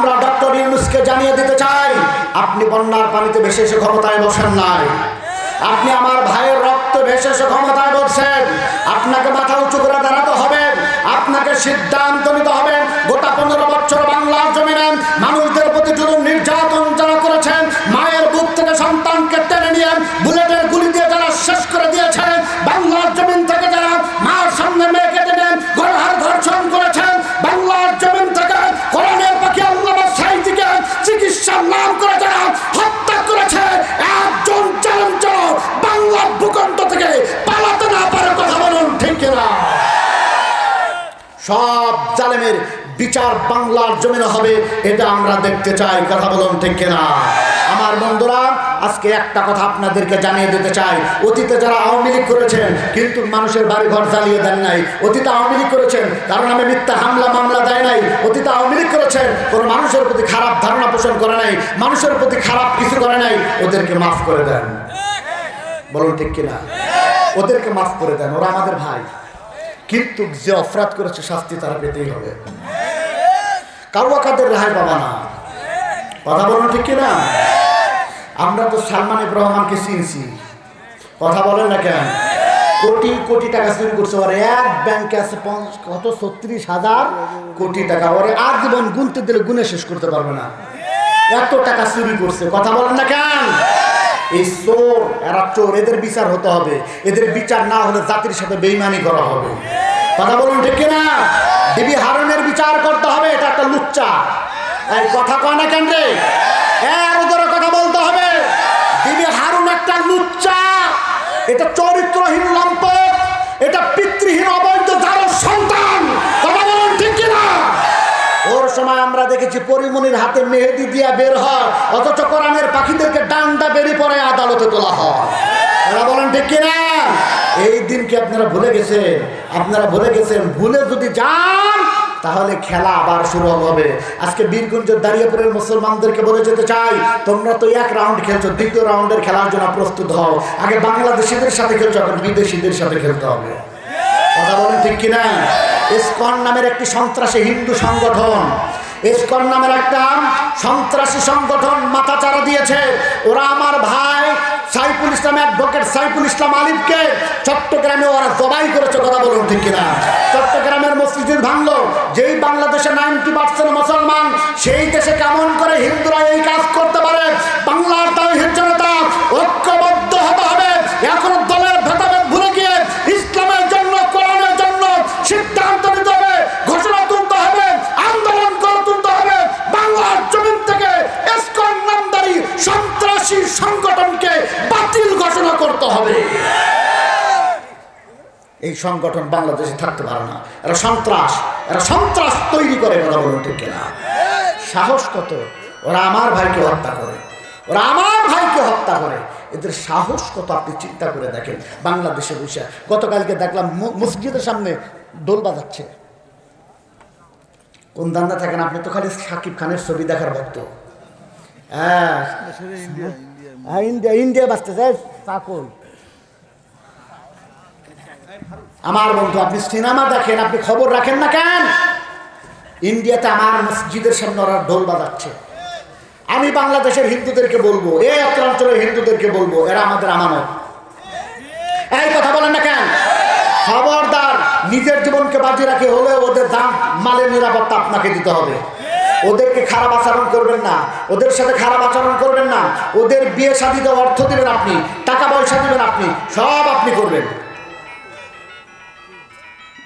আমরা ডক্টর ইউনুসকে জানিয়ে দিতে চাই, আপনি বন্যার পানিতে ভেসে এসে ক্ষমতায় বসেন নাই। আপনি আমার ভাইয়ের রক্ত ভেসে এসে ক্ষমতায় বসছেন আপনাকে মাথা উঁচু করে দাঁড়াতে হবে। আপনাকে সিদ্ধান্ত নিতে হবে। গোটা পনেরো বছর বাংলার জমিনে মানুষদের সব জালেমের বিচার বাংলার জমিনে হবে, এটা আমরা দেখতে চাই। কথা বলুন ঠিক কিনা? আমার বন্ধুরা, আজকে একটা কথা আপনাদেরকে জানিয়ে দিতে চাই। অতীতে যারা আওয়ামী লীগ করেছেন, কিন্তু মানুষের বাড়ি ঘর জ্বালিয়ে দেন নাই। অতীতে আওয়ামী লীগ করেছেন, কারণ আমি মিথ্যা হামলা, মামলা দেয় নাই। অতীতে আওয়ামী লীগ করেছেন, কোনো মানুষের প্রতি খারাপ ধারণা পোষণ করে নাই, মানুষের প্রতি খারাপ কিছু করে নাই। ওদেরকে মাফ করে দেন। বলুন ঠিক কিনা? ওদেরকে মাফ করে দেন, ওরা আমাদের ভাই। কিন্তু যে অপরাধ করেছে, শাস্তি তারা পেতেই হবে। কারও কাদের রেহাই পাবা না। কথা বলুন ঠিক কিনা? আমরা তো সালমান রহমানকে চিনছি। কথা বলেন না কেন? কোটি কোটি টাকা চুরি করছে। ওর এক ব্যাংকে আছে কত? ছত্রিশ হাজার কোটি টাকা। ওরে আর জীবন গুনতে দিলে গুনে শেষ করতে পারবে না। এত টাকা চুরি করছে। কথা বলেন না কেন? এই চোর, এরা চোর, এদের বিচার হতে হবে। এদের বিচার না হলে জাতির সাথে বেইমানি করা হবে। কথা বলুন ঠিক কিনা? ডিবি হারনের বিচার করতে হবে, এটা একটা লুচ্চা। এই কথা কয় না কেন রে? কথা বলতে হবে। ডিবি হারুন একটা লুচ্চা। এটা চরিত্রহীন লম্পট এটা পিতৃহীন অবৈধ যার সন্তান কথা বলুন ঠিক কিনা ওর সময় আমরা দেখেছি পরিমণির হাতে মেহেদি দিয়া বের হয়, অথচ কোরআনের পাখিদেরকে ডান্ডা বেরিয়ে পড়ে আদালতে তোলা হয়। বলেন, ঠিক কিনা? এই দিনকে আপনারা ভুলে গেছেন? আপনারা ভুলে গেছেন? ভুলে যদি যান, তাহলে খেলা আবার শুরু হবে। আজকে বীরগঞ্জের দাঁড়িয়েপুরের মুসলমানদেরকে বলে যেতে চাই, তোমরা তো এক রাউন্ড খেলছো, দ্বিতীয় রাউন্ডের খেলার জন্য প্রস্তুত হও। আগে বাংলাদেশিদের সাথে খেলছো, এখন বিদেশিদের সাথে খেলতে হবে। কথা বলেন, ঠিক কিনা? ইসকন নামের একটি সন্ত্রাসী হিন্দু সংগঠন ইসকন নামের একটা সন্ত্রাসী সংগঠন মাথা চারা দিয়েছে। ওরা আমার ভাই সাইফুল ইসলাম অ্যাডভোকেট সাইফুল ইসলাম আলিফকে চট্টগ্রামে ওরা জবাই করেছে, কথা বলুন ঠিক কিনা? চট্টগ্রামের মসজিদ ভাঙলো যেই বাংলাদেশে নাইনটি পার্সেন্ট মুসলমান, সেই দেশে কেমন করে হিন্দুরা এই কাজ এই সংগঠন বাংলাদেশে থাকতে পারে না। এরা সন্ত্রাস এরা সন্ত্রাস তৈরি করে কথা বলুন ঠিক কিনা? সাহস কত? ওরা আমার ভাইকে হত্যা করে। ওরা আমার ভাইকে হত্যা করে। এদের সাহস কত আপনি চিন্তা করে দেখেন? বাংলাদেশে বসে। গতকালকে দেখলাম মসজিদের সামনে দোল বাজাচ্ছে। কোন দান্দা থাকেন? আপনি তো খালি সাকিব খানের ছবি দেখার ভক্ত। হ্যাঁ। হ্যাঁ ইন্ডিয়া ইন্ডিয়া। বাঁচতেছে চাকল আমার বন্ধু, আপনি সিনেমা দেখেন, আপনি খবর রাখেন না কেন? ইন্ডিয়াতে আমার মসজিদের সামনে ওরা ঢোল বাজাচ্ছে। আমি বাংলাদেশের হিন্দুদেরকে বলব এই অঞ্চলের হিন্দুদেরকে বলব, এরা আমাদের আমানত। এই কথা বলেন না কেন? খবরদার, নিজের জীবনকে বাজি রাখে হলে ওদের দাম, মালের নিরাপত্তা আপনাকে দিতে হবে। ওদেরকে খারাপ আচরণ করবেন না, ওদের সাথে খারাপ আচরণ করবেন না, ওদের বিয়ে শাদিতে অর্থ দেবেন আপনি, টাকা পয়সা দেবেন আপনি, সব আপনি করবেন।